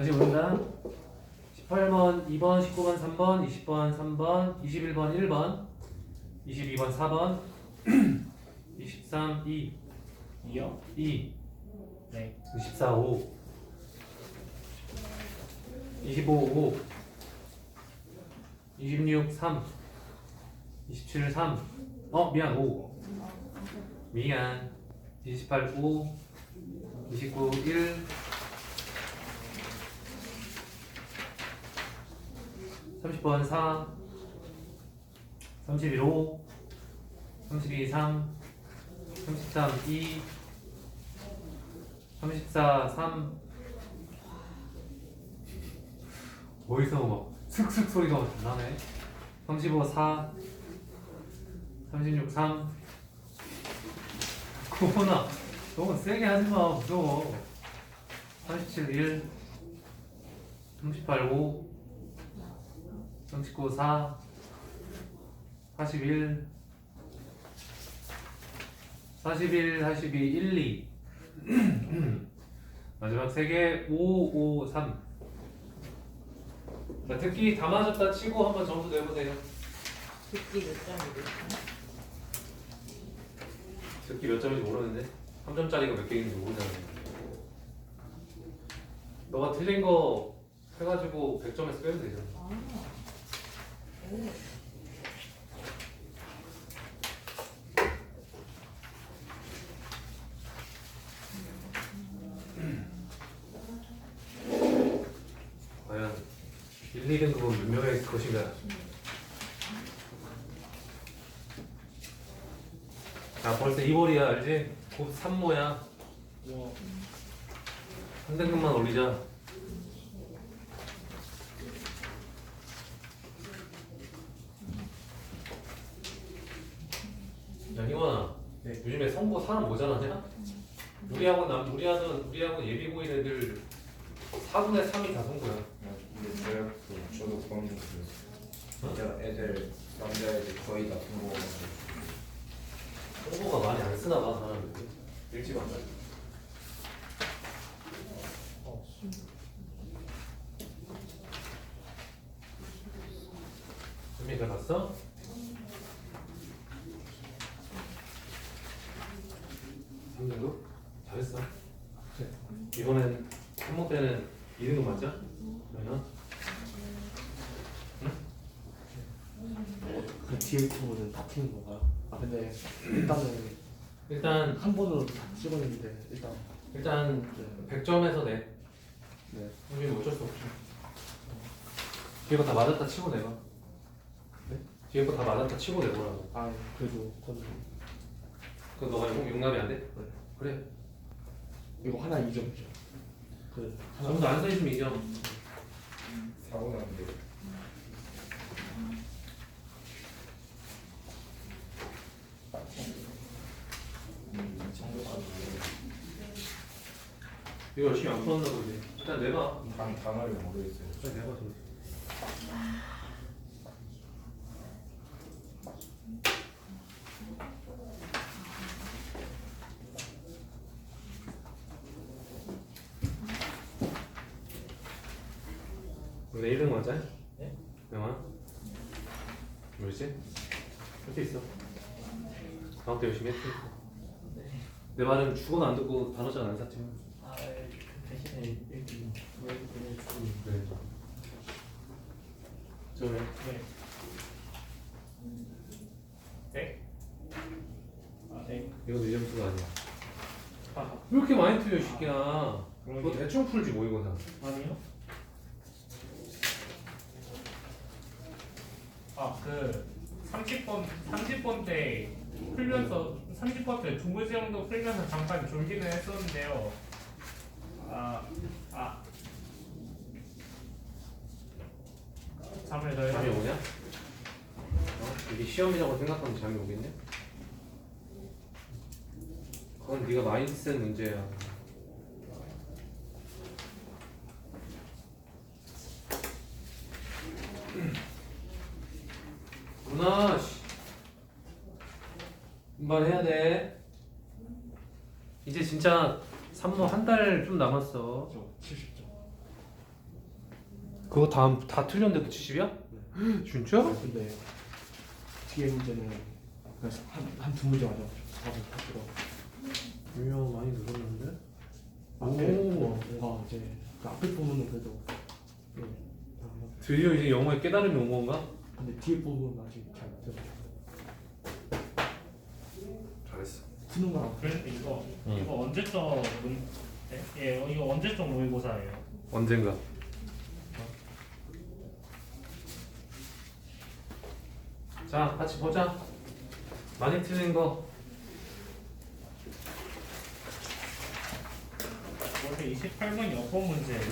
다시 본다. 18번, 2번, 19번, 3번, 20번, 3번, 21번, 1번, 22번, 4번, 23, 2, 이요? 2, 네. 24, 5, 25, 5, 26, 3, 27, 3, 어, 미안, 5, 미안, 28, 5, 29, 1, 30번 4, 31, 5, 32, 3, 33, 2, 34, 3 어디서 막 슥슥 소리가 막 나네. 35, 4 36, 3 고나 너무 세게 하지마 무서워. 37, 1 38, 5 39, 4 41 41, 42, 1, 2 마지막 세 개 5, 5, 3 자, 듣기 다 맞았다 치고 한번 점수 내보세요. 듣기 몇 점이고 듣기 몇 점인지 모르는데 3점짜리가 몇개 있는지 모르잖아 너가 틀린 거 해가지고 100점에서 빼면 되잖아. 아, 오, 과연 1, 2등급은 몇 명의 것인가? 자 벌써 2월이야 알지? 곧 3모야. 뭐한 등급만 올리자 야 희원아 네. 요즘에 선고 사람 모자라냐? 우리 학원 남 우리 학원 우리 학원 예비고인 애들 4분의 3이 다 선고야 우리 대학도 저도 그런 거 어? 들었어요. 애들 남자애들 거의 다 통보가지고 선고가 많이 안 쓰나 봐 사람들이 일찍 안 가지 어, 준비 잘 봤어? 삼등급 잘했어. 이번엔 한목 때는 2등급 맞자? 그러면? 그 뒤에 친구는 다 틀린 건가요? 아 근데 일단은 일단 한 번으로 다 찍었는데 일단. 일단 100점에서 내 네. 우리는 어쩔 수 없죠. 뒤에 거 다 맞았다 치고 내봐. 네? 뒤에 거 다 맞았다 치고 내보라고. 아 그래도 저는 그거 너가 용, 용납이 안 돼? 네. 그래. 이거 하나 2점이죠 그 하나. 점수 안 써있으면 2점 사고 났는데 음, 정도까지 이거 열심히 안 풀었나 보지 일단 내봐 단 단어를 모르겠어요. 일단 내봐 점 수 오늘 1등 맞아? 네? 영화? 뭐지? 할수 있어 다음 때 열심히 했지 내 말은 죽어도 안 듣고 단어 잘안 샀지만 아, 그 대신에 일기 왜 보내주고 그래 저는 네. 네? 아, 네. 이거 네 점수가 아니야 아, 왜 이렇게 많이 틀려 이 새끼야 너 그러게요. 대충 풀지 뭐 이거 다 아니요? 아, 그 30번 30번 때 풀면서 30번 때 두 문제 정도 풀면서 잠깐 졸기는 했었는데요. 아, 아. 잠을 더 잠이 해요. 오냐? 어? 이게 시험이라고 생각하면 잠이 오겠냐? 그건 네가 마인드셋 문제야 누나 씨 분발해야 돼 이제 진짜 산모 한 달 좀 남았어 저 70점 그거 다, 다 틀렸는데도 70이야? 진짜? 근데 뒤에 문제는 한한 두 문제 맞아. 답을 다 들어. 분명 많이 늘었는데? 앞에 오. 뭔가 이제 그 앞에 부분은 그래도 예. 아, 드디어 이제 영어에 깨달음이 온 건가? 근데 뒤에 부분은 아직 잘못 들어. 잘했어 푸는 거랑 그래서 이거 응. 이거 언제적 문 네? 예 이거 언제적 모의고사예요? 언젠가 자 같이 보자 많이 틀린 거 원래 28번 여권 문제예요.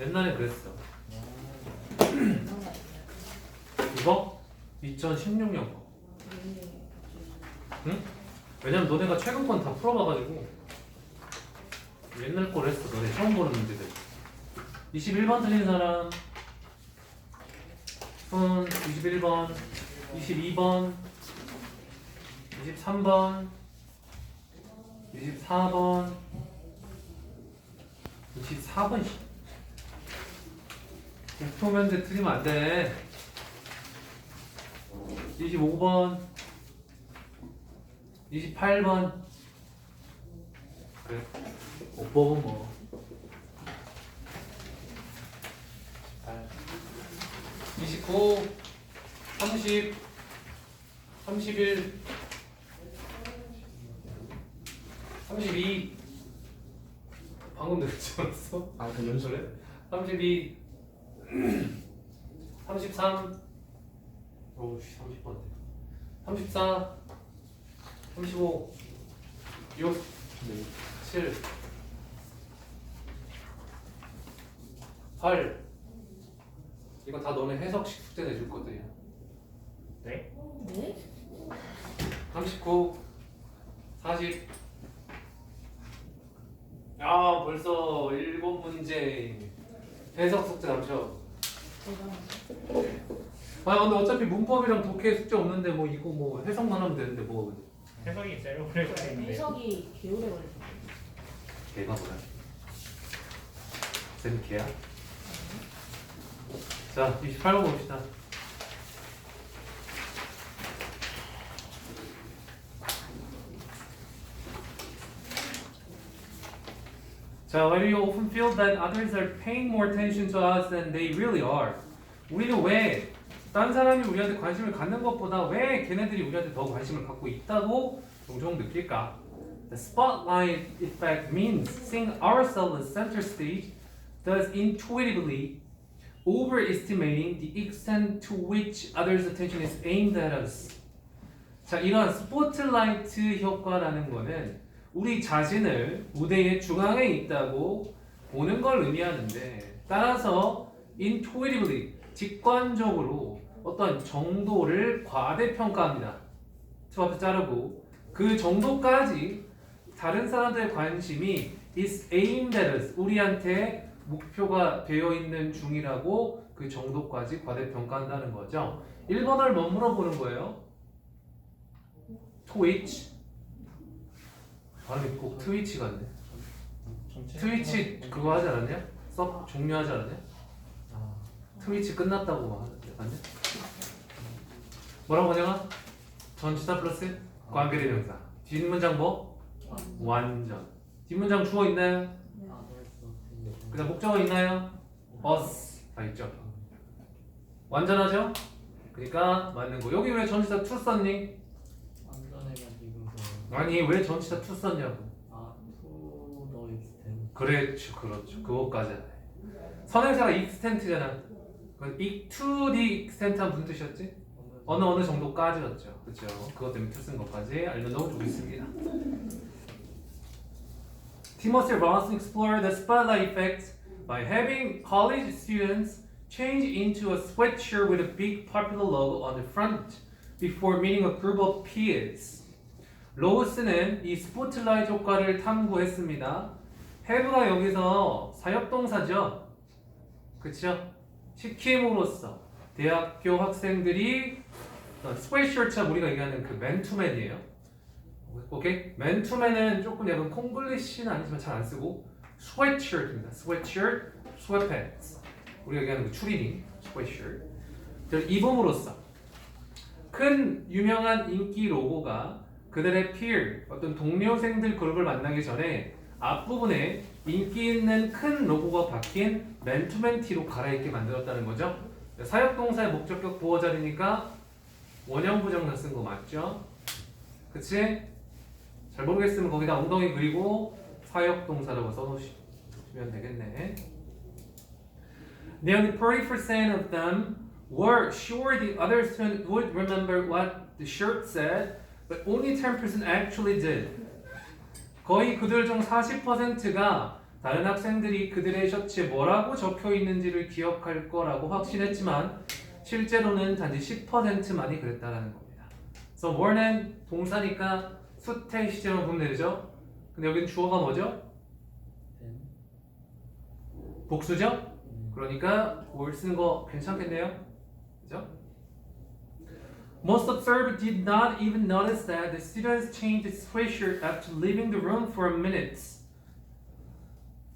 옛날에 그랬어 음. 이거? 2016년 거. 응? 왜냐면 너네가 최근 건 다 풀어봐가지고. 옛날 걸 했어 너네. 처음 보는 문제들 21번 틀린 사람. 손 21번. 22번. 23번. 24번. 24번 목표면제 틀리면 안 돼 25번 28번. 그래. 오법은 뭐 29 30 31 32 방금 내지 않았어? 아그 그래? 32 33 어우씨 30번 34 35 6 네. 7 8 이거 다 너네 해석식 숙제 내줄 거들이야 네? 네? 39 40 아, 벌써 일곱 문제 해석 숙제 남쳐 아 근데 어차피 문법이랑 독해 숙제 없는데 뭐 이거 뭐 해석만 하면 되는데 뭐 해석이 제일 오래 걸리는데. 해석이 개오래 걸려. 걔가 뭐야? 쟤는 걔야? 자 28번 봅시다 자, why do you often feel that others are paying more attention to us than they really are? 우리는 왜, 딴 사람이 우리한테 관심을 갖는 것보다 왜 걔네들이 우리한테 더 관심을 갖고 있다고 종종 느낄까? The spotlight effect means seeing ourselves as center stage, thus intuitively overestimating the extent to which others' attention is aimed at us. 자, 이런 스포트라이트 효과라는 거는 우리 자신을 무대의 중앙에 있다고 보는 걸 의미하는데 따라서 intuitively 직관적으로 어떤 정도를 과대평가합니다. 두 앞에 자르고 그 정도까지 다른 사람들의 관심이 is aimed at us 우리한테 목표가 되어 있는 중이라고 그 정도까지 과대평가한다는 거죠. 1번을 뭐 물어보는 거예요? 트위치 발음이 꼭 트위치 같네. 트위치 그거 하지 않았냐? 서 종료하지 않았냐? 아 트위치 끝났다고 하는데 맞냐? 뭐라고 하냐가? 전치사 플러스 관계대명사 뒷문장 뭐? 완전 뒷문장 주어 있나요? 그다음 목적어 있나요? us 다 있죠 완전하죠? 그러니까 맞는 거 여기 왜 전치사 to 썼니? 아니 왜 전치사 to 썼냐고 그렇죠, 그렇죠. 그거까지 하네. 선행사가 extent잖아. 그건 e to the extent 한 무슨 뜻이었지? 어느 어느 정도까지였죠. 그렇죠. 그것 때문에 to 쓴 것까지 너무 좋겠습니다. Timothy Ronson explored the spotlight effect by having college students change into a sweatshirt with a big popular logo on the front before meeting a group of peers. 로우스는 이 스포트라이트 효과를 탐구했습니다. have가 여기서 사역동사죠. 그쵸? 시킴으로써 대학교 학생들이 어, 스웨이셔츠 우리가 얘기하는 그 맨투맨이에요. 오케이? 맨투맨은 조금 약간 콩글리시는 아니지만 잘 안 쓰고 스웨트셔츠입니다. 스웨트셔츠, 스웨트팬츠. 우리가 얘기하는 그 추리닝, 스웨셔. 를 입음으로써 큰 유명한 인기 로고가 그들의 peer, 어떤 동료생들 그룹을 만나기 전에 앞부분에 인기 있는 큰 로고가 박힌 맨투맨 티로 갈아입게 만들었다는 거죠. 사역동사의 목적격 보호 자리니까 원형 부정사 쓴 거 맞죠? 그치? 잘 모르겠으면 거기다 엉덩이 그리고 사역동사라고 써놓으시면 되겠네. Nearly 40% of them were sure the other student would remember what the shirt said, but only 10% actually did. 거의 그들 중 40%가 다른 학생들이 그들의 셔츠에 뭐라고 적혀 있는지를 기억할 거라고 확신했지만 실제로는 단지 10%만이 그랬다라는 겁니다. 그래서 more는 동사니까 수태 시제만 보면 되죠. 근데 여기는 주어가 뭐죠? 복수죠? 그러니까 뭘 쓰는 거 괜찮겠네요. 그죠? Most observers did not even notice that the students changed its sweatshirt after leaving the room for minutes.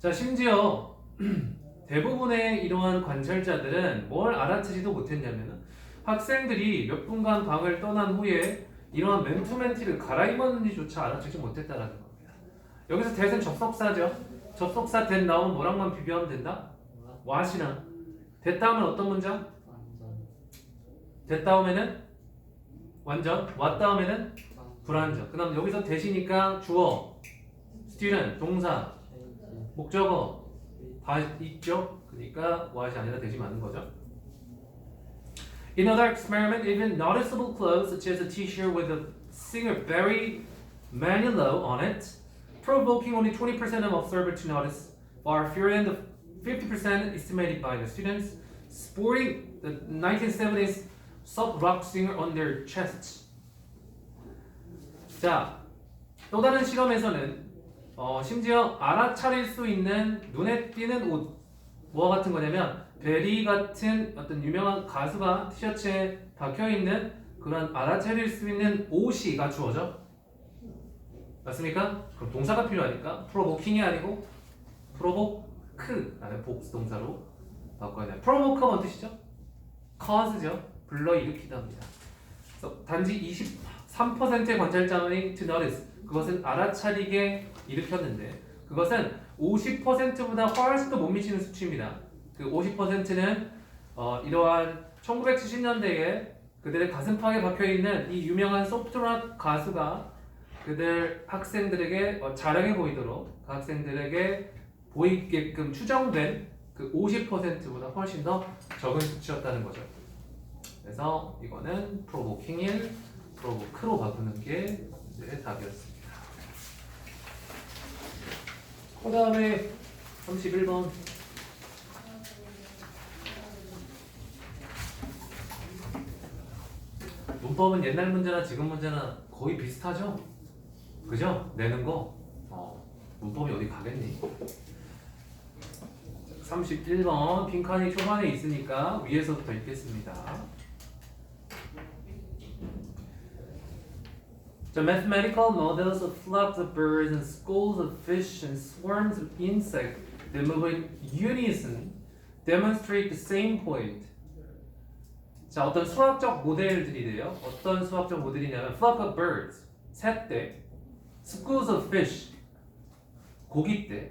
자, 심지어 대부분의 이러한 관찰자들은 뭘 알아채지도 못했냐면 학생들이 몇 분간 방을 떠난 후에 이러한 맨투맨 티를 갈아입었는지조차 알아채지 못했다라는 겁니다. 여기서 대는 접속사죠. 접속사 된 나오면 뭐랑만 비교하면 된다? what이나 됐다 하면 어떤 문장? 됐다 하면은 완전 왔다 하면은 불완전 그 다음 여기서 대시니까 주어 student 동사 목적어 다 있죠 그러니까 what이 아니라 대시 맞는 거죠 In other experiment, even noticeable clothes such as a t-shirt with a singer Barry Manilow on it, provoking only 20% of observers to notice, far fewer than the 50% estimated by the students, sporting the 1970s sub rock singer on their chests. 자, 또 다른 실험에서는 어, 심지어 알아차릴 수 있는 눈에 띄는 옷, 뭐와 같은 거냐면 베리 같은 어떤 유명한 가수가 티셔츠에 박혀 있는 그런 알아차릴 수 있는 옷이가 주어져. 맞습니까? 그럼 동사가 필요하니까 프로보킹이 아니고 프로보크라는 복수 동사로 바꿔야 돼요. 프로보크가 뭔 뜻이죠? cause죠. 불러일으키다 합니다. 그래서 단지 23%의 관찰자만이 to notice 그것은 알아차리게 일으켰는데 그것은 50%보다 훨씬 더 못 미치는 수치입니다. 그 50%는 어, 이러한 1970년대에 그들의 가슴팍에 박혀 있는 이 유명한 소프트락 가수가 그들 학생들에게 어, 자랑해 보이도록 그 학생들에게 보이게끔 추정된 그 50%보다 훨씬 더 적은 수치였다는 거죠. 그래서 이거는 프로보킹일 프로보크로 바꾸는 게 이제 답이었습니다. 그 다음에 31번 문법은 옛날 문제나 지금 문제나 거의 비슷하죠? 그죠? 내는 거 어, 문법이 어디 가겠니? 31번 빈칸이 초반에 있으니까 위에서부터 읽겠습니다. The mathematical models of flocks of birds and schools of fish and swarms of insects that move in unison demonstrate the same point. 자, 어떤 수학적 모델들이래요. 어떤 수학적 모델이냐면 flock of birds, 새떼, schools of fish, 고기떼,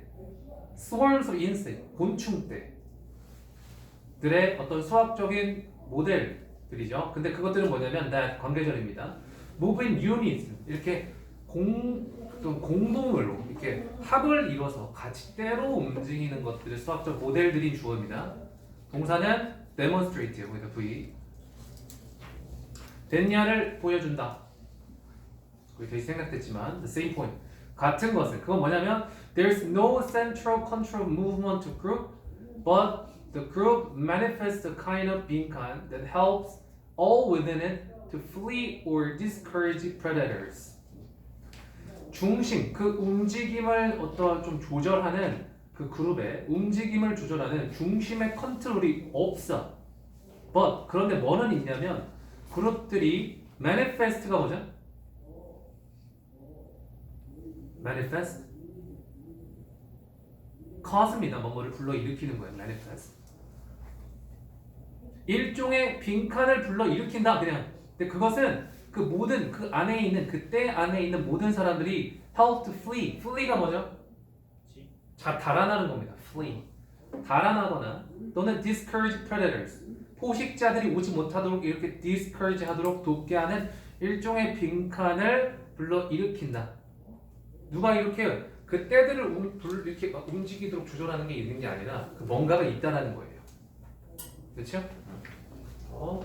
swarms of insect, 곤충떼 들의 어떤 수학적인 모델들이죠. 근데 그것들은 뭐냐면 that 관계절입니다. Move in unison 이렇게 공 어떤 공동으로 이렇게 합을 이뤄서 때로 움직이는 것들의 수학적 모델들인 주어입니다. 동사는 demonstrate 여기다 V 됐냐를 보여준다. 거의 되게 생각됐지만 the same point 같은 것을 그건 뭐냐면 there's no central control movement group but the group manifests a kind of 빈칸 that helps all within it to flee or discourage predators 중심 그 움직임을 어떤 좀 조절하는 그 그룹의 움직임을 조절하는 중심의 컨트롤이 없어 but 그런데 뭐는 있냐면 그룹들이 manifest가 뭐죠? manifest cause입니다. 뭐뭐를 불러 일으키는 거예요. manifest. 일종의 빈칸을 불러 일으킨다 그냥. 근데 그것은 그 모든 그 안에 있는 그때 안에 있는 모든 사람들이 help to flee. flee가 뭐죠? 자 달아나는 겁니다. flee. 달아나거나 또는 discourage predators. 포식자들이 오지 못하도록 이렇게 discourage 하도록 돕게 하는 일종의 빈칸을 불러 일으킨다. 누가 이렇게 그 때들을 움, 불- 이렇게 막 움직이도록 조절하는 게 있는 게 아니라 그 뭔가가 있다라는 거예요. 그렇죠? 어,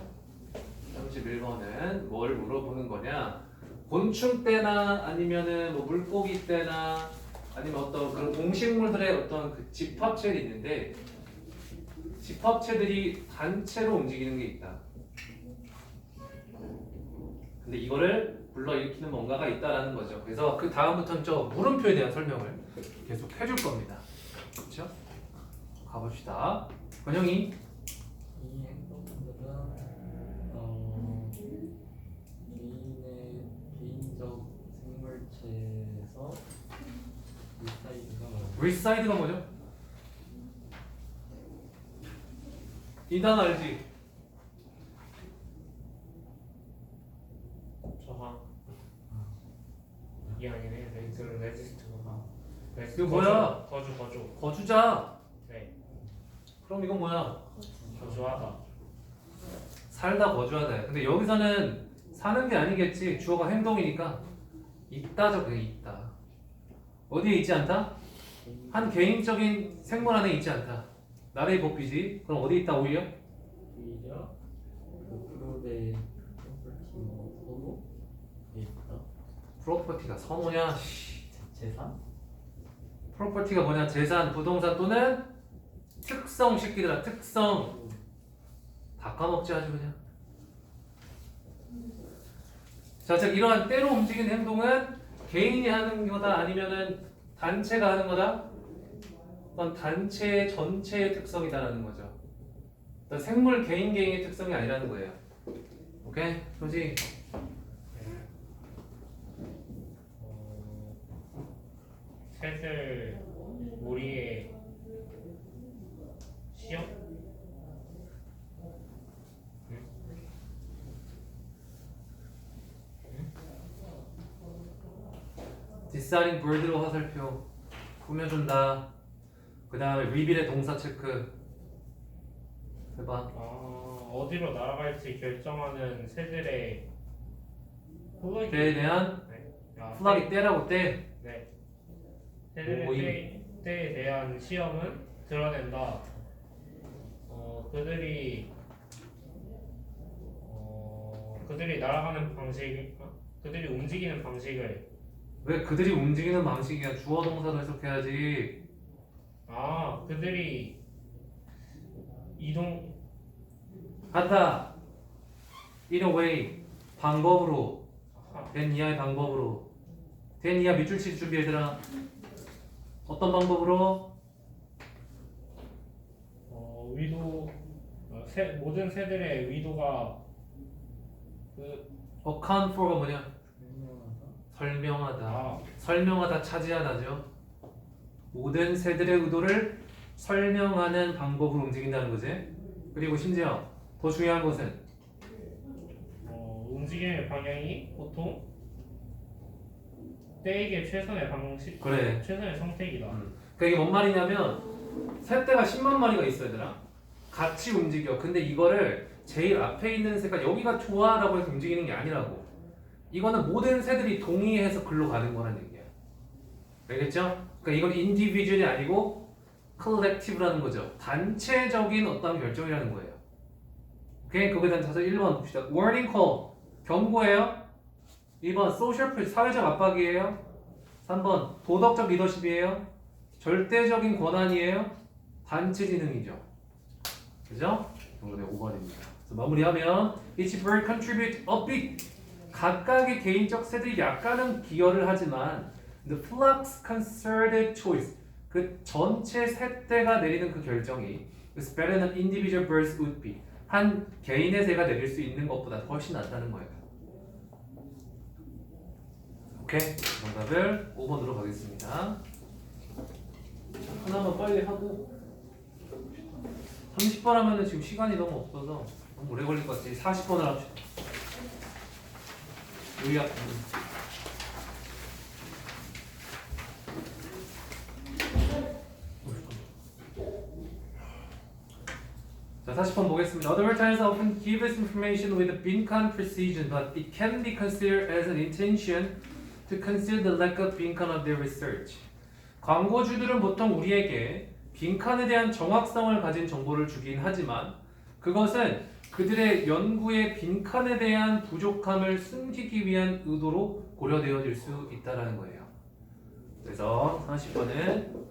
31번은 뭘 물어보는 거냐? 곤충 때나 아니면은 뭐 물고기 때나 아니면 어떤 그런 동식물들의 어떤 그 집합체들이 있는데 집합체들이 단체로 움직이는 게 있다. 근데 이거를 불러일으키는 뭔가가 있다라는 거죠. 그래서 그 다음부터는 저 물음표에 대한 설명을 계속 해줄 겁니다. 그렇죠? 가봅시다. 권영이 이 행동들은 어, 개인의 개인적 생물체에서 많아요. 리사이드가 뭐죠? 이 단어 알지? 저항. 이게 아니네. 레지스트 레지스트가. 이거 뭐야? 거주 거주. 거주자. 네. 그럼 이건 뭐야? 거주하다. 살다 거주하다. 근데 여기서는 사는 게 아니겠지. 주어가 행동이니까 있다죠. 그냥 있다. 어디에 있지 않다? 한 개인적인 생물 안에 있지 않다. 나라의 법비지. 그럼 어디 있다 오히려? 오히려 그 그룹의 뭐 있다. 프로퍼티가 선호냐? 재- 재산? 프로퍼티가 뭐냐? 재산, 부동산 또는 특성 시키더라. 특성. 다 까먹지 아주 그냥. 자, 즉 이러한 때로 움직이는 행동은 개인이 하는 거다 아니면은 단체가 하는 거다? 그건 단체 전체의 특성이다라는 거죠. 어떤 생물 개인 개인의 특성이 아니라는 거예요. 오케이? 어, 새들 우리의 시험? 디사인 볼드로 화살표 꾸며준다. 그 다음에 리빌의 동사 체크 해봐. 아, 어디로 날아갈지 결정하는 새들의 플러기 때에 대한 네. 아, 플락이 때라고 때. 네. 새들의. 때, 때에 대한 시험은 드러낸다. 어, 그들이 어, 그들이 날아가는 방식, 어? 그들이 움직이는 방식을 왜 그들이 움직이는 방식이야? 주어 동사로 해석해야지. 아, 그들이 이동 한다. In a way 방법으로 아, 된 이하의 방법으로 된 이하 밑줄 칠 준비 얘들아. 어떤 방법으로? 어, 위도 어, 새, 모든 새들의 위도가 그 account for가 뭐냐? 설명하다. 설명하다. 아, 설명하다 차지하다죠. 모든 새들의 의도를 설명하는 방법으로 움직인다는 거지. 그리고 심지어 더 중요한 것은 어, 움직임의 방향이 보통 때에게 최선의 방식, 그래. 최선의 선택이다. 음. 그러니까 이게 뭔 말이냐면 새떼가 10만 마리가 있어 얘들아. 같이 움직여. 근데 이거를 제일 앞에 있는 새가 여기가 좋아라고 해서 움직이는 게 아니라고. 이거는 모든 새들이 동의해서 글로 가는 거란 얘기야. 알겠죠? 그러니까 이건 인디비주얼이 아니고 컬렉티브라는 거죠. 단체적인 어떤 결정이라는 거예요. 오케이? 거기에 대한 자세 1번 봅시다. warning call. 경고예요. 2번 social pressure. 사회적 압박이에요. 3번 도덕적 리더십이에요. 절대적인 권한이에요. 단체 지능이죠. 그죠? 이거는 5번입니다. 그래서 마무리하면 each bird contribute a bit. 각각의 개인적 새들이 약간은 기여를 하지만 the flock's concerted choice. 그 전체 새떼가 내리는 그 결정이 is better than individual birds would be. 한 개인의 새가 내릴 수 있는 것보다 훨씬 낫다는 거예요. 오케이. 정답을 5번으로 가겠습니다. 하나만 빨리 하고 30번 하면은 지금 시간이 너무 없어서 너무 오래 걸릴 것 같아요. 40번을 합시다. 요약. 자, 40번 보겠습니다. Advertisers often give us information with 빈칸 precision, but it can be considered as an intention to conceal the lack of 빈칸 of their research. 광고주들은 보통 우리에게 빈칸에 대한 정확성을 가진 정보를 주긴 하지만 그것은 그들의 연구의 빈칸에 대한 부족함을 숨기기 위한 의도로 고려되어질 수 있다라는 거예요. 그래서 40번은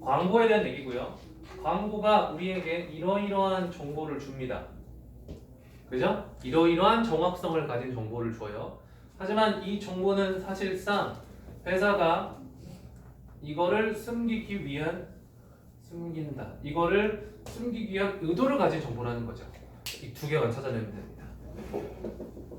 광고에 대한 얘기고요. 광고가 우리에게 이러이러한 정보를 줍니다. 그죠? 이러이러한 정확성을 가진 정보를 줘요. 하지만 이 정보는 사실상 회사가 이거를 숨기기 위한 숨긴다. 이거를 숨기기 위한 의도를 가진 정보라는 거죠. 이 두 개만 찾아내면 됩니다.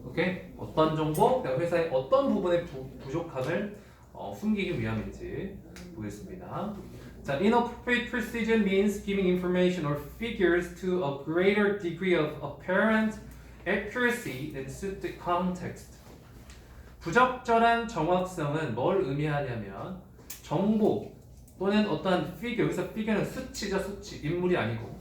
오케이? 어떤 정보, 내가 회사의 어떤 부분의 부, 부족함을 어, 숨기기 위함인지 보겠습니다. 자, inappropriate precision means giving information or figures to a greater degree of apparent accuracy than suit the context. 부적절한 정확성은 뭘 의미하냐면 정보 또는 어떠한 figure, 여기서 figure는 수치죠, 수치. 인물이 아니고.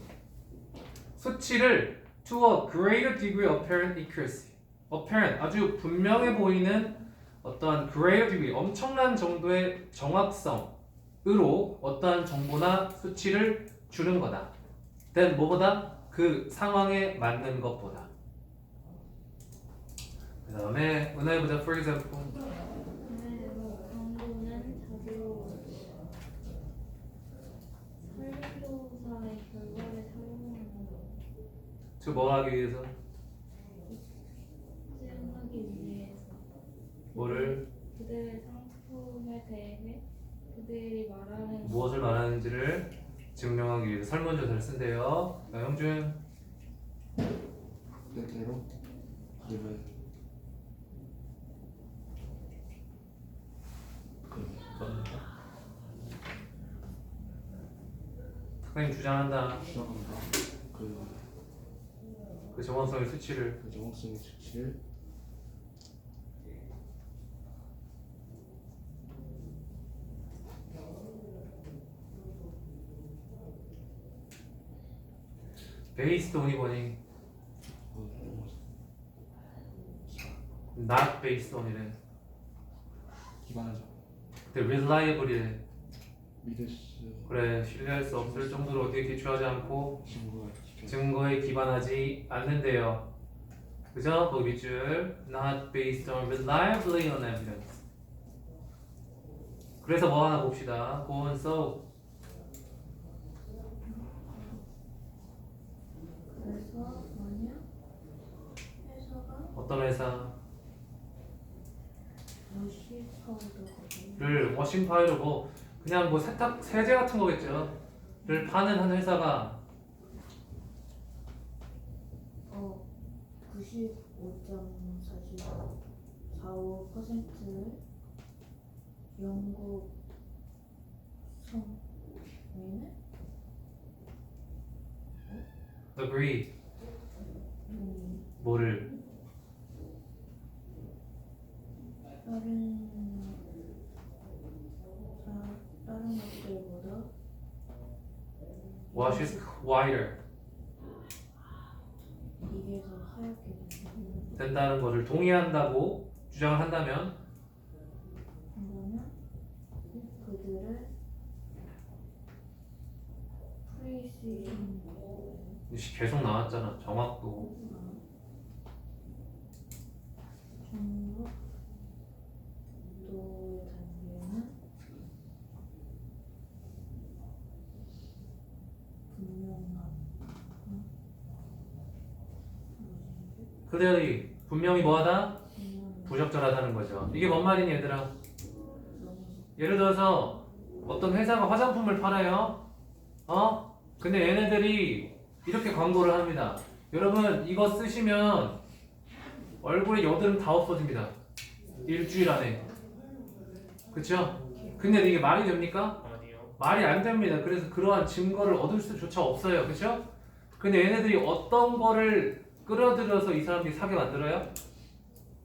수치를 to a greater degree of apparent accuracy. apparent, 아주 분명해 보이는 어떠한 greater degree, 엄청난 정도의 정확성으로 어떠한 정보나 수치를 주는 거다. then 뭐보다? 그 상황에 맞는 것보다. 그 다음에 은하해보자. For example. 네, 뭐 광고는 자주 설교사의 결과를 사용하는 저뭐 하기 위해서? 수행하기 위해서 뭐를 그들의 상품에 대해 그들이 말하는 무엇을 말하는지를 증명하기 위해서 설문조사를 쓴대요. 자, 형준. 때때로 그러면 선생님 주장한다. 시작합니다. 그, 그 정확성의 수치를 그 정확성의 수치를 on 이거니 어, not based on이래. 기반하죠. 근데 reliable이래. 믿을 수 그래 신뢰할 수 없을 정도로 어디에 기초하지 않고. 증거에 기반하지 않는데요. 그죠? 거기 밑줄 not based on reliably on evidence. 그래서 뭐 하나 봅시다. go on so 그래서 뭐냐 회사가 어떤 회사 러시 파우더거든요 를 워싱 파이로 뭐 그냥 뭐 세탁 세제 같은 거겠죠. 를 파는 한 회사가 어 95.45%를 영국 성인의 agree 음, 뭐를 다른 다, 다른 것들보다 what is wider. 이게 더 하얗게 된다면 된다는 것을 동의한다고 주장을 한다면? 그들의 프리시즌 계속 나왔잖아. 정확도 정확도의 단계는 분명함 그들이 분명히 뭐하다 분명 부적절하다는 거죠. 이게 뭔 말이니 얘들아? 예를 들어서 어떤 회사가 화장품을 팔아요. 어? 근데 얘네들이 이렇게 광고를 합니다. 여러분 이거 쓰시면 얼굴에 여드름 다 없어집니다. 일주일 안에. 그쵸? 근데 이게 말이 됩니까? 아니요. 말이 안 됩니다. 그래서 그러한 증거를 얻을 수조차 없어요. 그렇죠? 근데 얘네들이 어떤 거를 끌어들여서 이 사람들이 사게 만들어요?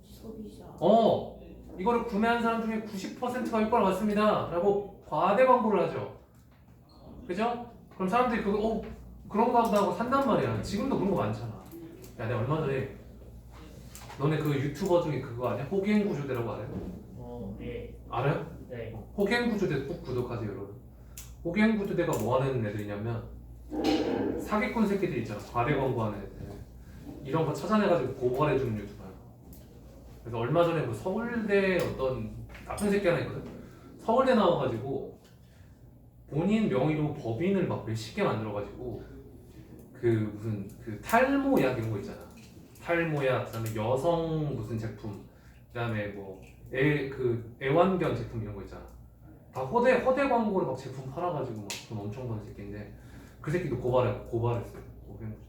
소비자. 어, 이거를 구매한 사람 중에 90%가 효과를 봤습니다. 라고 과대 광고를 하죠. 그죠? 그럼 사람들이 그거, 어, 그런가 보다 하고 산단 말이야. 지금도 그런 거 많잖아. 야, 내가 얼마 전에 너네 그 유튜버 중에 그거 아니야? 호갱 구조대라고 알아요? 어, 예, 알아요? 네. 호갱 구조대 꼭 구독하세요, 여러분. 호갱 구조대가 뭐 하는 애들이냐면 사기꾼 새끼들 있잖아. 과대 광고하는 애들. 이런 거 찾아내가지고 고발해 주는 유튜버야. 그래서 얼마 전에 뭐 서울대 어떤 나쁜 새끼 하나 있거든. 서울대 나와가지고 본인 명의로 법인을 막 몇십 개 만들어가지고 그 무슨 그 탈모약 이런 거 있잖아. 탈모약, 그다음에 여성 무슨 제품, 그다음에 뭐 애 그 애완견 제품 이런 거 있잖아. 다 허대 허대 광고로 막 제품 팔아가지고 막 돈 엄청 버는 새끼인데 그 새끼도 고발해 고발했어요. 고병구조에서.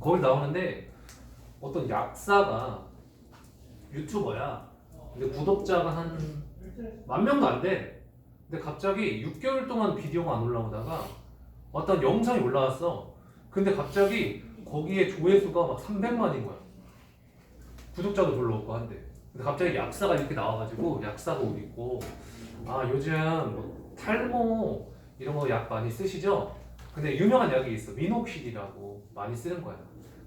거기 나오는데 어떤 약사가 유튜버야. 근데 구독자가 한 만 명도 안 돼. 근데 갑자기 6개월 동안 비디오가 안 올라오다가 어떤 영상이 올라왔어. 근데 갑자기 거기에 조회수가 막 300만인 거야. 구독자도 별로 없고 한데. 근데 갑자기 약사가 이렇게 나와가지고 약사가 옷 입고 아 요즘 뭐 탈모 이런 거 약 많이 쓰시죠? 근데 유명한 약이 있어 미노필이라고 많이 쓰는 거야.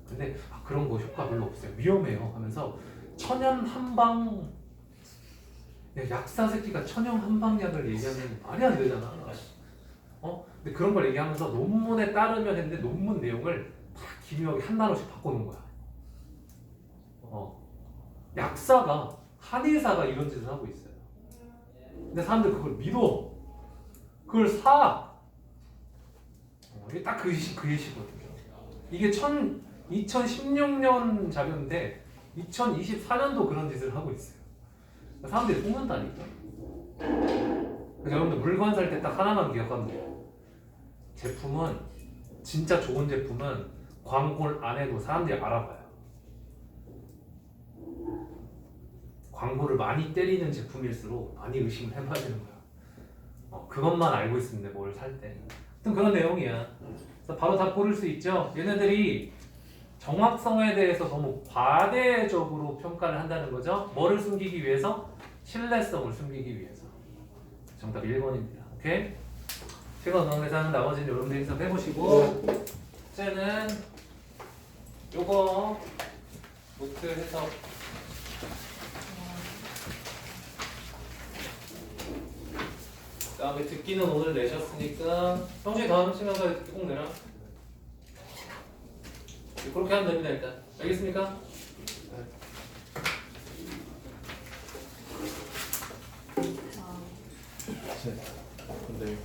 근데 아, 그런 거 효과 별로 없어요. 위험해요. 하면서 천연 한방 야, 약사 새끼가 천연 한방약을 얘기하면 말이 안 되잖아. 어? 근데 그런 걸 얘기하면서 논문에 따르면 했는데 논문 내용을 다 기묘하게 한 단어씩 바꿔놓은 거야. 어. 약사가 한의사가 이런 짓을 하고 있어요. 근데 사람들 그걸 믿어. 그걸 사. 어, 이게 딱그 예시 그 예시거든요. 이게 천 2016년 자료인데 2024년도 그런 짓을 하고 있어요. 사람들이 속는다니까. 그래서 여러분들 물건 살 때 딱 하나만 기억하면 돼요. 제품은 진짜 좋은 제품은 광고를 안 해도 사람들이 알아봐요. 광고를 많이 때리는 제품일수록 많이 의심을 해봐야 되는 거야. 어, 그것만 알고 있으면 돼, 뭘살 때. 하여튼 그런 내용이야. 바로 다 고를 수 있죠. 얘네들이 정확성에 대해서 너무 과대적으로 평가를 한다는 거죠. 뭐를 숨기기 위해서? 신뢰성을 숨기기 위해서. 정답 1번입니다. 오케이? 최근 언어회사는 나머지는 여러분들이 해석 해보시고 쟤는 요거 노트 해석 다음에 듣기는 오늘 내셨으니까 평소에 다음 시간까지 듣기 꼭 내라. 그렇게 하면 됩니다 일단. 알겠습니까? 아, 근데